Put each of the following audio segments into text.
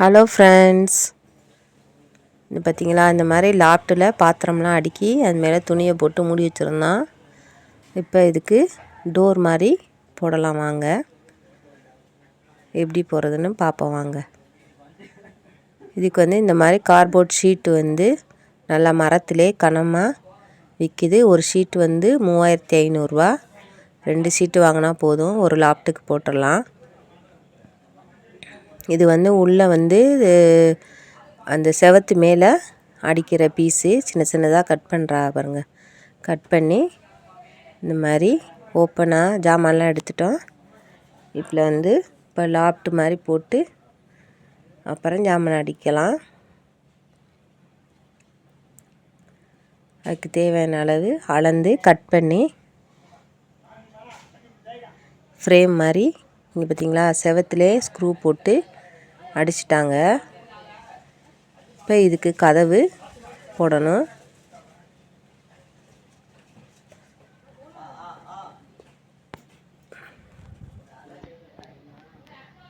Hello friends இது பார்த்தீங்களா இந்த மாதிரி லாப்டில் பாத்திரம்லாம் அடுக்கி அது மேலே துணியை போட்டு மூடி வச்சுருந்தான். இப்போ இதுக்கு டோர் மாதிரி போடலாம் வாங்க. எப்படி போடுறதுன்னு பார்ப்போம் வாங்க. இதுக்கு வந்து இந்த மாதிரி கார்போர்ட் ஷீட்டு வந்து நல்லா மரத்திலே கனமாக விற்கிது ஒரு ஷீட் வந்து மூவாயிரத்தி ஐநூறுரூவா ரெண்டு ஷீட்டு வாங்கினா போதும். ஒரு லாப்ட்டுக்கு போட்டுடலாம். இது வந்து உள்ளே வந்து அந்த செவத்து மேலே அடிக்கிற பீஸு சின்ன சின்னதாக கட் பண்ணுறா பாருங்க. கட் பண்ணி இந்த மாதிரி ஓப்பனாக ஜாமான்லாம் எடுத்துட்டோம். இப்போ வந்து இப்போ லாப்ட் மாதிரி போட்டு அப்புறம் ஜாமான் அடிக்கலாம். அதுக்கு தேவையான அளவு அளந்து கட் பண்ணி ஃப்ரேம் மாதிரி இங்கே பார்த்தீங்களா செவத்துலேயே ஸ்க்ரூ போட்டு அடிச்சிட்டாங்க. இப்போ இதுக்கு கதவு போடணும்.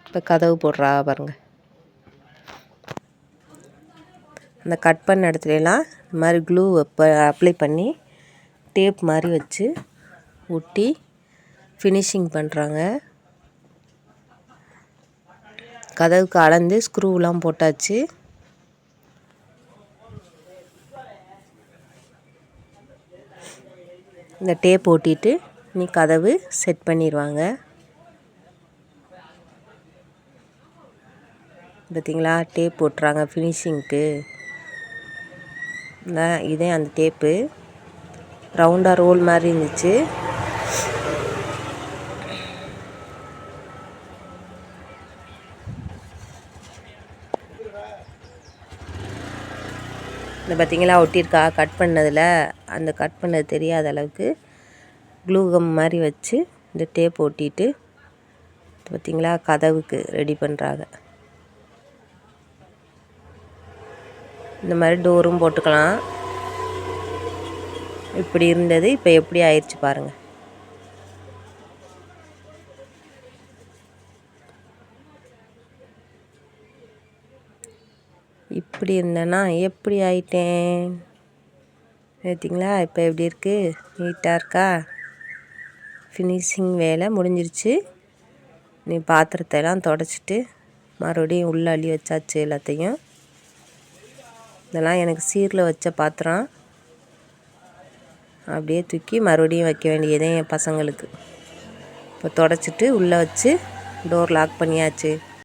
இப்போ கதவு போடுறா பாருங்க. அந்த கட் பண்ண இடத்துலலாம் இந்த மாதிரி க்ளூ அப்ளை பண்ணி டேப் மாதிரி வச்சு ஒட்டி ஃபினிஷிங் பண்ணுறாங்க கதவுக்கு அளந்து ஸ்க்ரூலாம் போட்டாச்சு. இந்த டேப் ஓட்டிட்டு நீ கதவு செட் பண்ணிடுவாங்க பார்த்தீங்களா டேப் போட்டுறாங்க ஃபினிஷிங்க்கு இதே அந்த டேப்பு ரவுண்டாக ரோல் மாதிரி இருந்துச்சு. இந்த பார்த்திங்களா ஒட்டியிருக்கா கட் பண்ணதில் அந்த கட் பண்ணது தெரியாத அளவுக்கு க்ளூகம் மாதிரி வச்சு இந்த டேப் ஒட்டிட்டு பார்த்திங்களா கதவுக்கு ரெடி பண்ணுறாங்க இந்த மாதிரி டோரும் போட்டுக்கலாம். இப்படி இருந்தது இப்போ எப்படி ஆயிடுச்சு பாருங்கள் இப்படி இருந்தேன்னா எப்படி ஆயிட்டேன்? பார்த்தீங்களா இப்போ எப்படி இருக்குது நீட்டாக இருக்கா? ஃபினிஷிங் வேலை முடிஞ்சிருச்சு. நீ பாத்திரத்தெல்லாம் தொடச்சிட்டு மறுபடியும் உள்ளே அள்ளி வச்சாச்சு எல்லாத்தையும். இதெல்லாம் எனக்கு சீரில் வச்ச பாத்திரம். அப்படியே தூக்கி மறுபடியும் வைக்க வேண்டியதே என் பசங்களுக்கு. இப்போ தொடச்சிட்டு உள்ளே வச்சு டோர் லாக் பண்ணியாச்சு.